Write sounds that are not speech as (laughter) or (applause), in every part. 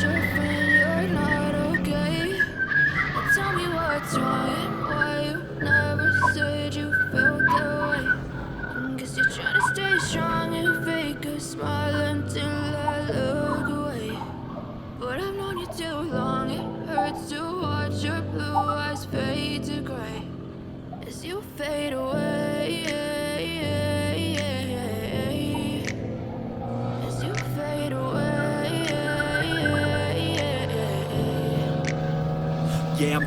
your friend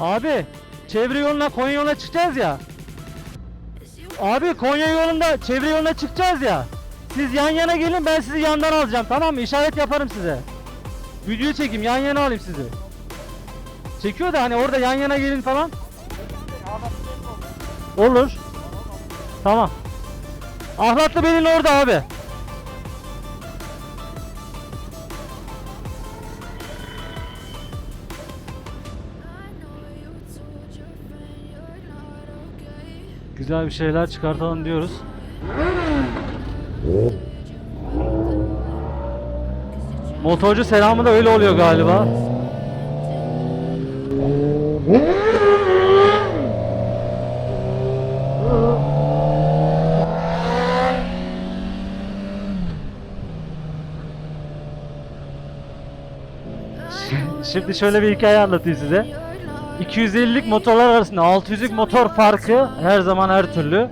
Abi çevre yoluna Konya yoluna çıkacağız ya. Abi Konya yolunda çevre yoluna çıkacağız ya. Siz yan yana gelin ben sizi yandan alacağım tamam mı? İşaret yaparım size. Video çekeyim yan yana alayım sizi. Çekiyor da hani orada yan yana gelin falan. Olur. Tamam. Ahlatlı Belin orada abi. Güzel bir şeyler çıkartalım diyoruz. Motorcu selamı da öyle oluyor galiba. Şimdi şöyle bir hikaye anlatayım size. You're not 250'lik motorlar arasında 600'lük motor farkı her zaman her türlü.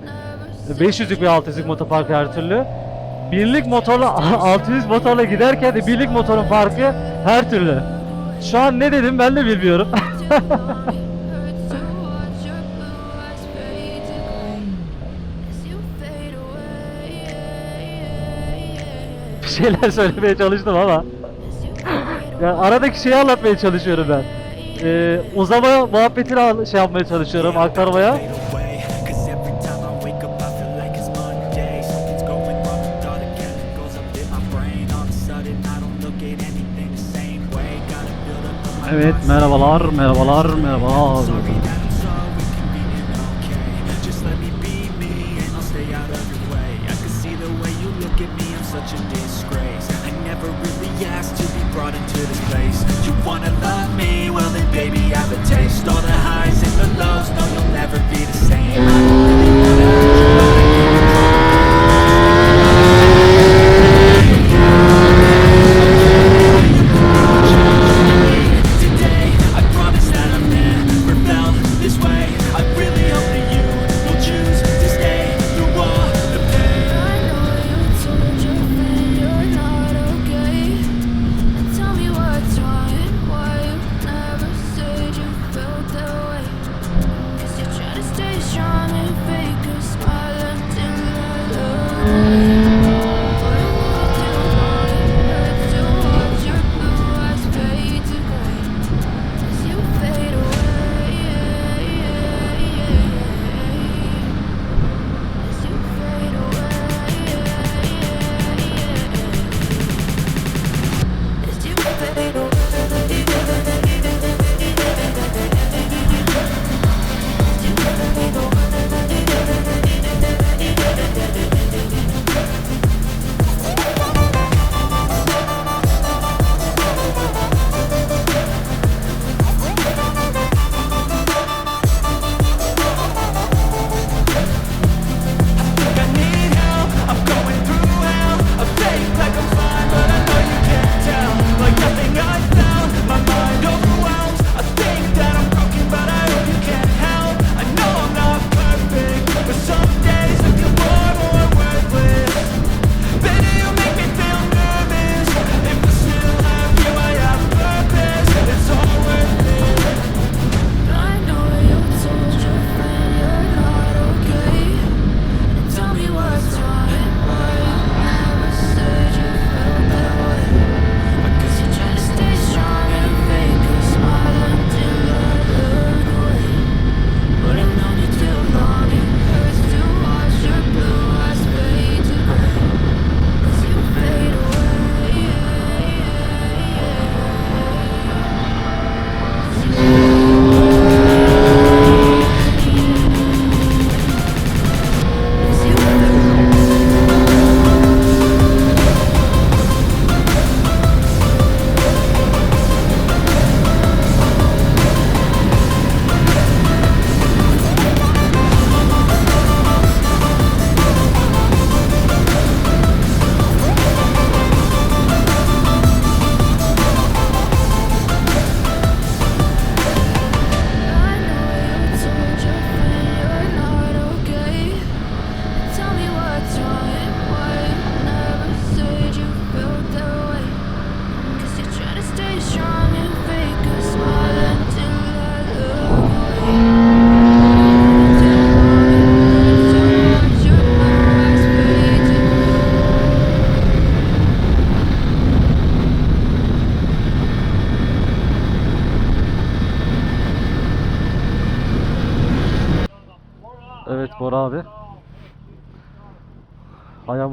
500'lük ve 600'lük motor farkı her türlü. Birlik motorla (laughs) 600 motorla giderken de birlik motorun farkı her türlü. Şu an ne dedim ben de bilmiyorum. (laughs) bir şeyler söylemeye çalıştım ama. (laughs) Yani aradaki şeyi anlatmaya çalışıyorum ben e, uzama muhabbetini şey yapmaya çalışıyorum aktarmaya. Evet merhabalar merhabalar merhabalar. such a disgrace. I never really Yes, to be brought into this place. You wanna love me? Well then baby I have a taste. All the highs and the lows No, you'll never be the same.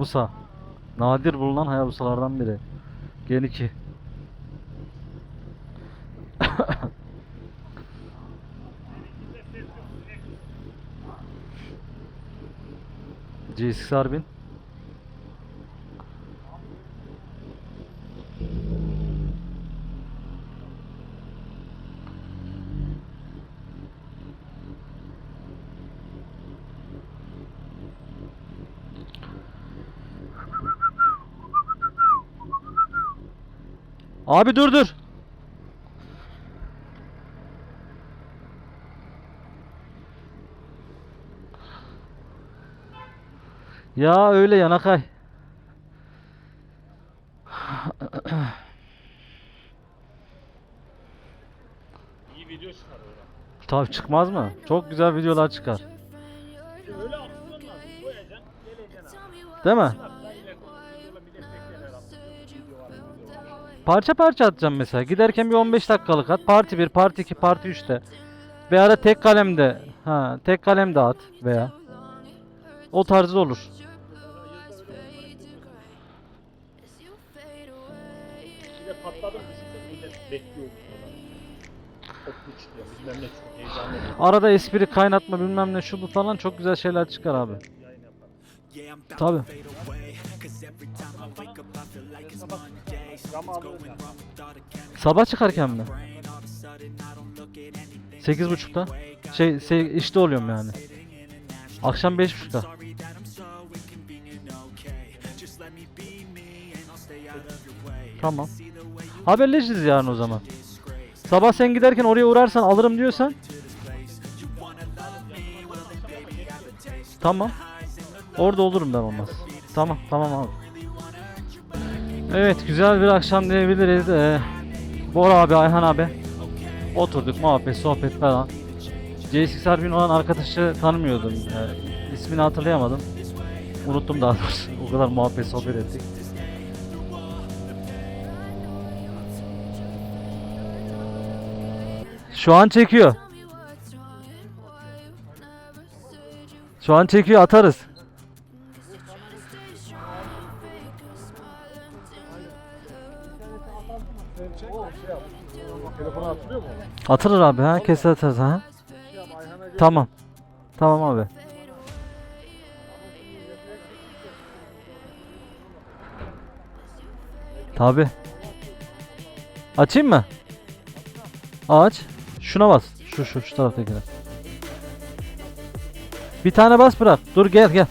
Hayabusa. Nadir bulunan Hayabusalardan biri. Gen 2. GSX Harbin. Abi dur dur. Ya öyle yanakay. İyi video çıkar öyle. Çıkmaz mı? Çok güzel videolar çıkar. Öyle Değil mi? Parça parça atacağım mesela. Giderken bir 15 dakikalık at. Parti 1, parti 2, parti 3'te. Veya da tek kalemde. Ha, tek kalemde at veya. O tarzda olur. Arada espri kaynatma bilmem ne şu bu falan çok güzel şeyler çıkar abi. Tabi. Sabah çıkarken mi? 8.30'da. Şey, şey işte oluyorum yani. Akşam 5.30'da. Tamam. Haberleşiriz yarın o zaman. Sabah sen giderken oraya uğrarsan alırım diyorsan. Tamam. Orada olurum ben olmaz. Tamam tamam abi. Evet güzel bir akşam diyebiliriz. Ee, Bora abi, Ayhan abi. Oturduk muhabbet, sohbet falan. Ceysik Serbin olan arkadaşı tanımıyordum. Ee, ismini hatırlayamadım. Unuttum daha doğrusu. (laughs) o kadar muhabbet, sohbet ettik. Şu an çekiyor. Şu an çekiyor atarız. Atılır abi ha kesin atarız ha. Tamam. Tamam abi. Tabi. Açayım mı? Aç. Şuna bas. Şu şu şu taraftakine. Bir tane bas bırak. Dur gel gel.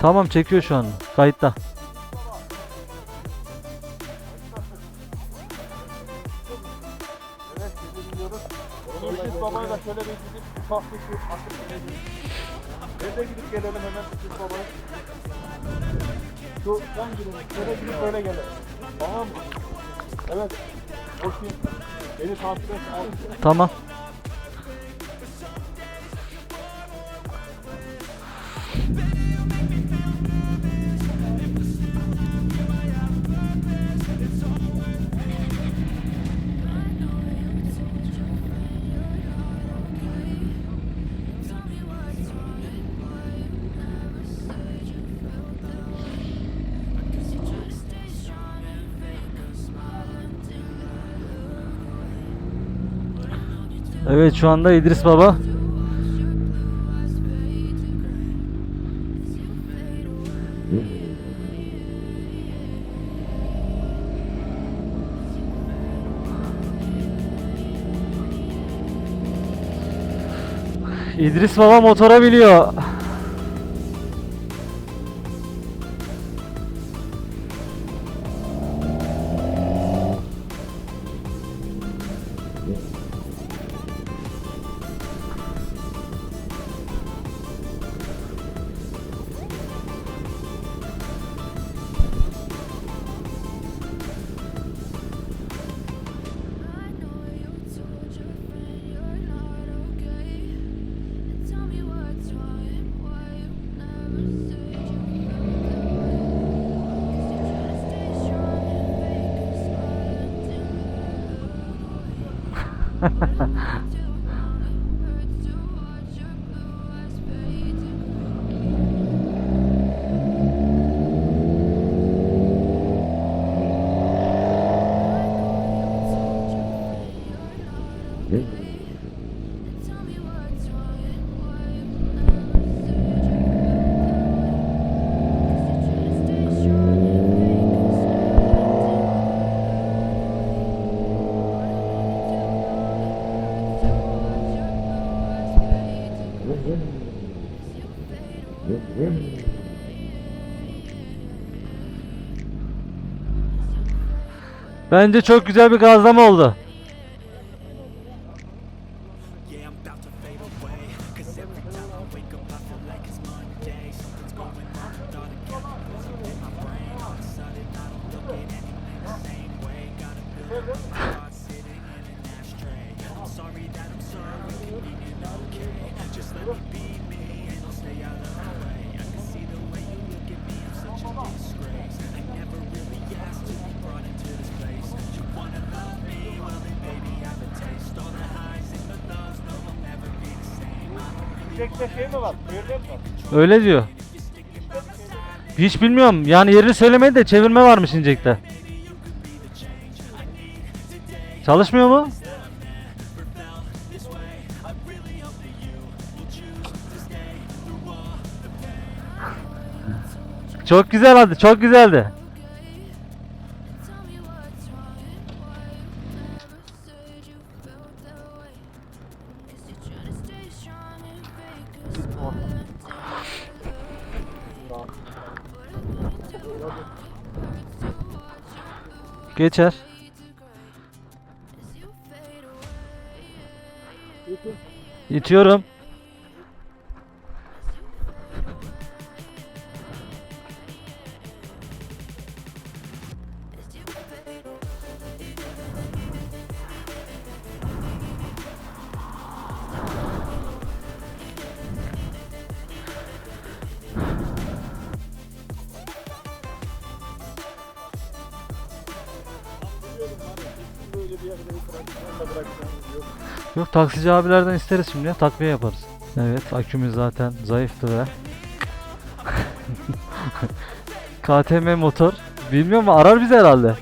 Tamam çekiyor şu an. Kayıtta. Mürşit babayla şöyle bir gidip ufak bir şu atıp gelelim. Gidip gelelim hemen Mürşit babaya. Şu sen gidin. Şöyle gidip böyle gelelim. Tamam mı? Evet. Hoş Beni takip et. Tamam. Evet şu anda İdris Baba İdris Baba motora biliyor. ha (laughs) ha Bence çok güzel bir gazlama oldu. İncekte mi var? Mi? Öyle diyor. Hiç bilmiyorum. Yani yerini söylemedi de çevirme varmış inecekte. Çalışmıyor mu? Çok güzel hadi, çok güzeldi. Geçer. İtiyorum. Yok. Taksici abilerden isteriz şimdi ya, takviye yaparız. Evet akümüz zaten zayıftı ve (laughs) KTM motor bilmiyorum arar bizi herhalde.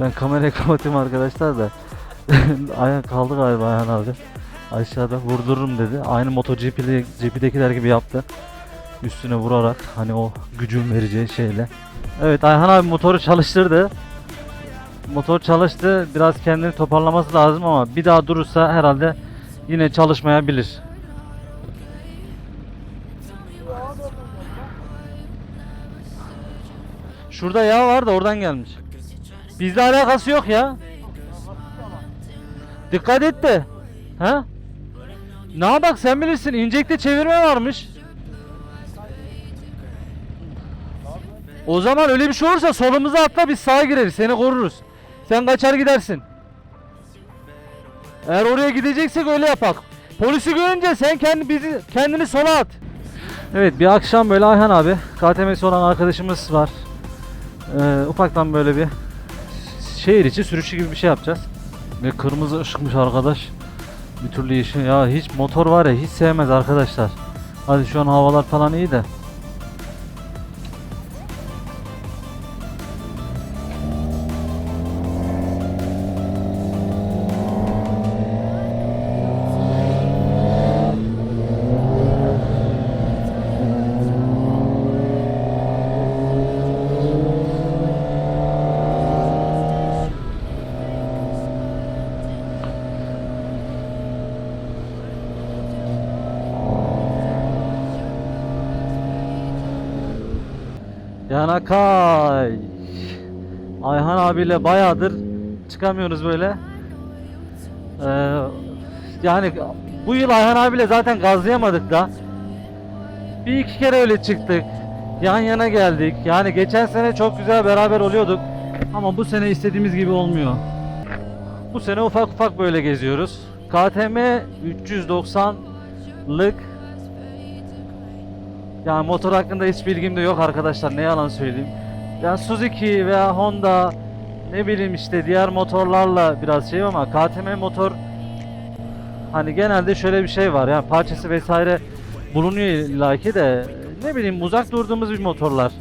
Ben kamerayı kapatayım arkadaşlar da. (laughs) Ayhan kaldı galiba Ayhan abi. Aşağıda vurdururum dedi. Aynı MotoGP'de GP'dekiler gibi yaptı. Üstüne vurarak hani o gücün vereceği şeyle. Evet Ayhan abi motoru çalıştırdı. Motor çalıştı. Biraz kendini toparlaması lazım ama bir daha durursa herhalde yine çalışmayabilir. Şurada yağ var da oradan gelmiş. Bizle alakası yok ya. Dikkat et de. Ha? Ne bak sen bilirsin injekte çevirme varmış. O zaman öyle bir şey olursa solumuza atla biz sağa gireriz seni koruruz. Sen kaçar gidersin. Eğer oraya gideceksek öyle yapak. Polisi görünce sen kendi bizi kendini sola at. Evet bir akşam böyle Ayhan abi KTM'si olan arkadaşımız var. Ee, ufaktan böyle bir şehir içi sürüşü gibi bir şey yapacağız. Ve kırmızı ışıkmış arkadaş. Bir türlü yeşil ya hiç motor var ya hiç sevmez arkadaşlar. Hadi şu an havalar falan iyi de. Yanakay. Ayhan abiyle bayağıdır çıkamıyoruz böyle. Ee, yani bu yıl Ayhan abiyle zaten gazlayamadık da. Bir iki kere öyle çıktık. Yan yana geldik. Yani geçen sene çok güzel beraber oluyorduk. Ama bu sene istediğimiz gibi olmuyor. Bu sene ufak ufak böyle geziyoruz. KTM 390'lık yani motor hakkında hiç bilgim de yok arkadaşlar ne yalan söyleyeyim. Yani Suzuki veya Honda ne bileyim işte diğer motorlarla biraz şey ama KTM motor hani genelde şöyle bir şey var yani parçası vesaire bulunuyor illaki de ne bileyim uzak durduğumuz bir motorlar.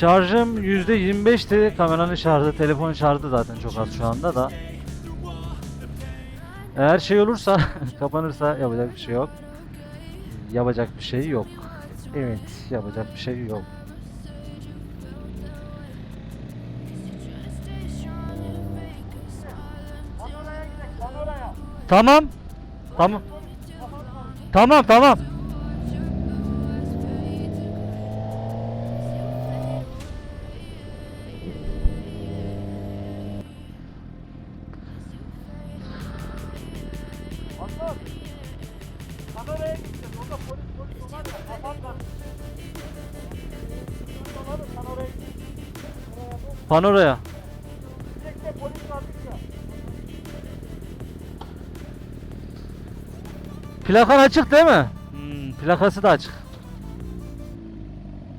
Şarjım %25'ti. Kameranın şarjı, telefonun şarjı zaten çok az şu anda da. Eğer şey olursa, (laughs) kapanırsa yapacak bir şey yok. Yapacak bir şey yok. Evet, yapacak bir şey yok. Tamam. Tamam. Tamam, tamam. Oraya bak. Panoraya. Sürekli polis var ya. Plakan açık değil mi? Hmm, plakası da açık.